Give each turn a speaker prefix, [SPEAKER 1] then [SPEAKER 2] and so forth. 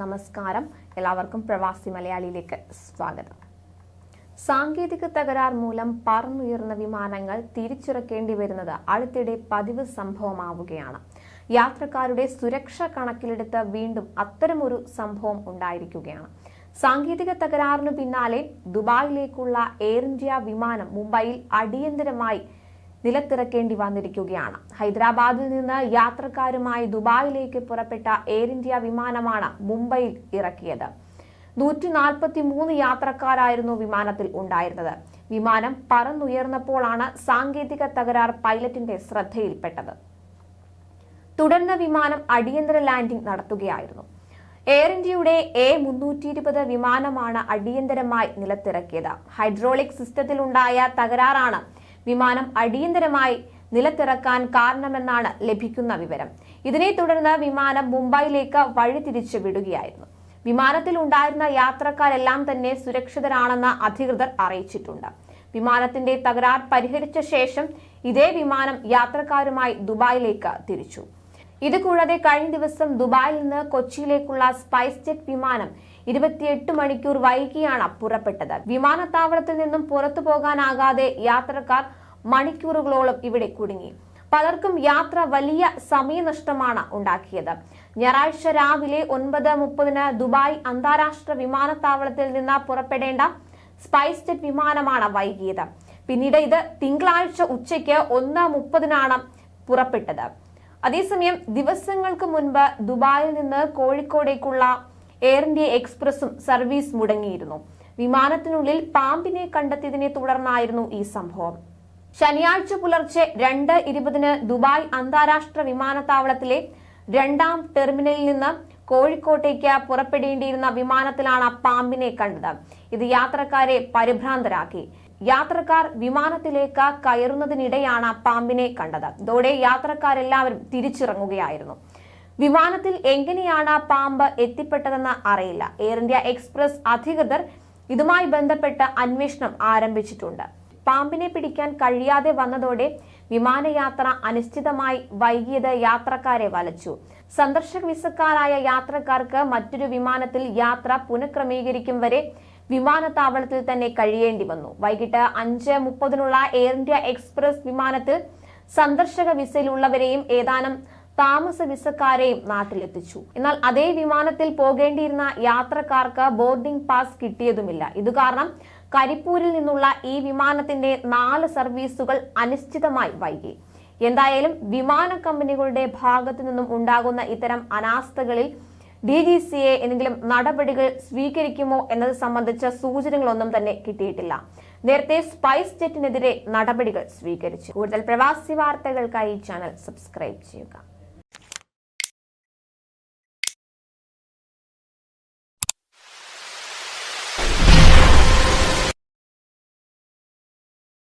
[SPEAKER 1] നമസ്കാരം. എല്ലാവർക്കും പ്രവാസി മലയാളിയിലേക്ക് സ്വാഗതം. സാങ്കേതിക തകരാർ മൂലം പറന്നുയർന്ന വിമാനങ്ങൾ തിരിച്ചിറക്കേണ്ടി വരുന്നത് അടുത്തിടെ പതിവ് സംഭവമാവുകയാണ്. യാത്രക്കാരുടെ സുരക്ഷ കണക്കിലെടുത്ത് വീണ്ടും അത്തരമൊരു സംഭവം ഉണ്ടായിരിക്കുകയാണ്. സാങ്കേതിക തകരാറിനു പിന്നാലെ ദുബായിലേക്കുള്ള എയർ ഇന്ത്യ വിമാനം മുംബൈയിൽ അടിയന്തരമായി നിലത്തിറക്കേണ്ടി വന്നിരിക്കുകയാണ്. ഹൈദരാബാദിൽ നിന്ന് യാത്രക്കാരുമായി ദുബായിലേക്ക് പുറപ്പെട്ട എയർ ഇന്ത്യ വിമാനമാണ് മുംബൈയിൽ ഇറക്കിയത്. നൂറ്റി നാൽപ്പത്തി മൂന്ന് യാത്രക്കാരായിരുന്നു വിമാനത്തിൽ ഉണ്ടായിരുന്നത്. വിമാനം പറന്നുയർന്നപ്പോഴാണ് സാങ്കേതിക തകരാർ പൈലറ്റിന്റെ ശ്രദ്ധയിൽപ്പെട്ടത്. തുടർന്ന് വിമാനം അടിയന്തര ലാൻഡിംഗ് നടത്തുകയായിരുന്നു. എയർ ഇന്ത്യയുടെ എ മുന്നൂറ്റി ഇരുപത് വിമാനമാണ് അടിയന്തരമായി നിലത്തിറക്കിയത്. ഹൈഡ്രോളിക് സിസ്റ്റത്തിലുണ്ടായ തകരാറാണ് വിമാനം അടിയന്തരമായി നിലത്തിറക്കാൻ കാരണമെന്നാണ് ലഭിക്കുന്ന വിവരം. ഇതിനെ തുടർന്ന് വിമാനം മുംബൈയിലേക്ക് വഴിതിരിച്ചു വിടുകയായിരുന്നു. വിമാനത്തിൽ ഉണ്ടായിരുന്ന യാത്രക്കാരെല്ലാം തന്നെ സുരക്ഷിതരാണെന്ന് അധികൃതർ അറിയിച്ചിട്ടുണ്ട്. വിമാനത്തിന്റെ തകരാർ പരിഹരിച്ച ശേഷം ഇതേ വിമാനം യാത്രക്കാരുമായി ദുബായിലേക്ക് തിരിച്ചു. ഇത് കൂടാതെ കഴിഞ്ഞ ദിവസം ദുബായിൽ നിന്ന് കൊച്ചിയിലേക്കുള്ള സ്പൈസ് ജെറ്റ് വിമാനം ഇരുപത്തിയെട്ട് മണിക്കൂർ വൈകിയാണ് പുറപ്പെട്ടത്. വിമാനത്താവളത്തിൽ നിന്നും പുറത്തു പോകാനാകാതെ യാത്രക്കാർ മണിക്കൂറുകളോളം ഇവിടെ കുടുങ്ങി. പലർക്കും യാത്ര വലിയ സമയനഷ്ടമാണ് ഉണ്ടാക്കിയത്. ഞായറാഴ്ച രാവിലെ ഒൻപത് മുപ്പതിന് ദുബായ് അന്താരാഷ്ട്ര വിമാനത്താവളത്തിൽ നിന്ന് പുറപ്പെടേണ്ട സ്പൈസ് ജെറ്റ് വിമാനമാണ് വൈകിയത്. പിന്നീട് ഇത് തിങ്കളാഴ്ച ഉച്ചയ്ക്ക് ഒന്ന് മുപ്പതിനാണ് പുറപ്പെട്ടത്. അതേസമയം ദിവസങ്ങൾക്ക് മുൻപ് ദുബായിൽ നിന്ന് കോഴിക്കോടേക്കുള്ള എയർ ഇന്ത്യ എക്സ്പ്രസും സർവീസ് മുടങ്ങിയിരുന്നു. വിമാനത്തിനുള്ളിൽ പാമ്പിനെ കണ്ടെത്തിയതിനെ തുടർന്നായിരുന്നു ഈ സംഭവം. ശനിയാഴ്ച പുലർച്ചെ രണ്ട് ഇരുപതിന് ദുബായ് അന്താരാഷ്ട്ര വിമാനത്താവളത്തിലെ രണ്ടാം ടെർമിനലിൽ നിന്ന് കോഴിക്കോട്ടേക്ക് പുറപ്പെടേണ്ടിയിരുന്ന വിമാനത്തിലാണ് പാമ്പിനെ കണ്ടത്. ഇത് യാത്രക്കാരെ പരിഭ്രാന്തരാക്കി. യാത്രക്കാർ വിമാനത്തിലേക്ക് കയറുന്നതിനിടെയാണ് പാമ്പിനെ കണ്ടത്. ഇതോടെ യാത്രക്കാരെല്ലാവരും തിരിച്ചിറങ്ങുകയായിരുന്നു. വിമാനത്തിൽ എങ്ങനെയാണ് പാമ്പ് എത്തിപ്പെട്ടതെന്ന് അറിയില്ല. എയർ ഇന്ത്യ എക്സ്പ്രസ് അധികൃതർ ഇതുമായി ബന്ധപ്പെട്ട് അന്വേഷണം ആരംഭിച്ചിട്ടുണ്ട്. പാമ്പിനെ പിടിക്കാൻ കഴിയാതെ വന്നതോടെ വിമാനയാത്ര അനിശ്ചിതമായി വൈകിയത് യാത്രക്കാരെ വലച്ചു. സന്ദർശക വിസക്കാരായ യാത്രക്കാർക്ക് മറ്റൊരു വിമാനത്തിൽ യാത്ര പുനഃക്രമീകരിക്കും വരെ വിമാനത്താവളത്തിൽ തന്നെ കഴിയേണ്ടി വന്നു. വൈകിട്ട് അഞ്ച് മുപ്പതിനുള്ള എയർ ഇന്ത്യ എക്സ്പ്രസ് വിമാനത്തിൽ സന്ദർശക വിസയിലുള്ളവരെയും ഏതാനും താമസ വിസക്കാരെയും നാട്ടിലെത്തിച്ചു. എന്നാൽ അതേ വിമാനത്തിൽ പോകേണ്ടിയിരുന്ന യാത്രക്കാർക്ക് ബോർഡിംഗ് പാസ് കിട്ടിയതുമില്ല. ഇത് കാരണം കരിപ്പൂരിൽ നിന്നുള്ള ഈ വിമാനത്തിന്റെ നാല് സർവീസുകൾ അനിശ്ചിതമായി വൈകി. എന്തായാലും വിമാന കമ്പനികളുടെ ഭാഗത്തു നിന്നും ഉണ്ടാകുന്ന ഇത്തരം അനാസ്ഥകളിൽ ഡി ജി സി എ എന്തെങ്കിലും നടപടികൾ സ്വീകരിക്കുമോ എന്നത് സംബന്ധിച്ച സൂചനകളൊന്നും തന്നെ കിട്ടിയിട്ടില്ല. നേരത്തെ സ്പൈസ് ജെറ്റിനെതിരെ നടപടികൾ സ്വീകരിച്ചു. കൂടുതൽ പ്രവാസി വാർത്തകൾക്കായി ചാനൽ സബ്സ്ക്രൈബ് ചെയ്യുക.